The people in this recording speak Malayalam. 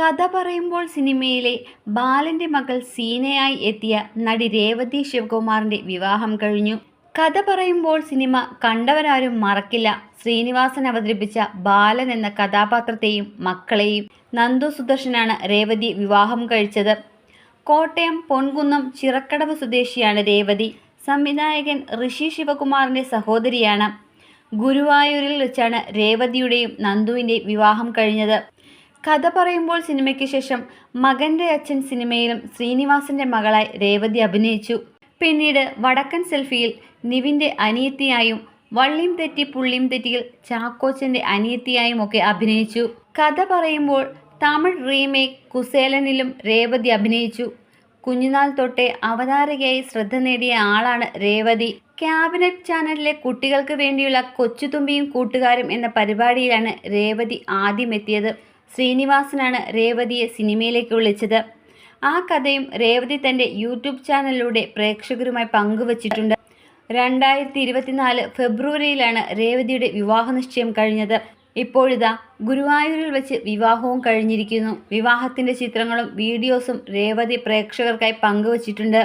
കഥ പറയുമ്പോൾ സിനിമയിലെ ബാലന്റെ മകൾ സീനയായി എത്തിയ നടി രേവതി ശിവകുമാറിന്റെ വിവാഹം കഴിഞ്ഞു. കഥ പറയുമ്പോൾ സിനിമ കണ്ടവരാരും മറക്കില്ല. ശ്രീനിവാസൻ അവതരിപ്പിച്ച ബാലൻ എന്ന കഥാപാത്രത്തെയും മക്കളെയും. നന്ദു സുദർശനാണ് രേവതി വിവാഹം കഴിച്ചത്. കോട്ടയം പൊൻകുന്നം ചിറക്കടവ് സ്വദേശിയാണ് രേവതി. സംവിധായകൻ ഋഷി ശിവകുമാറിന്റെ സഹോദരിയാണ്. ഗുരുവായൂരിൽ വെച്ചാണ് രേവതിയുടെയും നന്ദുവിന്റെയും വിവാഹം കഴിഞ്ഞത്. കഥ പറയുമ്പോൾ സിനിമയ്ക്ക് ശേഷം മകന്റെ അച്ഛൻ സിനിമയിലും ശ്രീനിവാസന്റെ മകളായി രേവതി അഭിനയിച്ചു. പിന്നീട് വടക്കൻ സെൽഫിയിൽ നിവിന്റെ അനിയത്തിയായും വള്ളിയും തെറ്റി പുള്ളിയും തെറ്റിയിൽ ചാക്കോച്ചന്റെ അനിയത്തിയായും ഒക്കെ അഭിനയിച്ചു. കഥ പറയുമ്പോൾ തമിഴ് റീമേക്ക് കുസേലനിലും രേവതി അഭിനയിച്ചു. കുഞ്ഞുനാൾ തൊട്ടേ അവതാരകയായി ശ്രദ്ധ നേടിയ ആളാണ് രേവതി. ക്യാബിനറ്റ് ചാനലിലെ കുട്ടികൾക്ക് വേണ്ടിയുള്ള കൊച്ചുതുമ്പിയും കൂട്ടുകാരും എന്ന പരിപാടിയിലാണ് രേവതി ആദ്യം എത്തിയത് ശ്രീനിവാസനാണ് രേവതിയെ സിനിമയിലേക്ക് വിളിച്ചത്. ആ കഥയും രേവതി തന്റെ യൂട്യൂബ് ചാനലിലൂടെ പ്രേക്ഷകരുമായി പങ്കുവച്ചിട്ടുണ്ട്. രണ്ടായിരത്തി ഇരുപത്തിനാല് ഫെബ്രുവരിയിലാണ് രേവതിയുടെ വിവാഹ നിശ്ചയം കഴിഞ്ഞത്. ഇപ്പോഴിതാ ഗുരുവായൂരിൽ വെച്ച് വിവാഹവും കഴിഞ്ഞിരിക്കുന്നു. വിവാഹത്തിന്റെ ചിത്രങ്ങളും വീഡിയോസും രേവതി പ്രേക്ഷകർക്കായി പങ്കുവച്ചിട്ടുണ്ട്.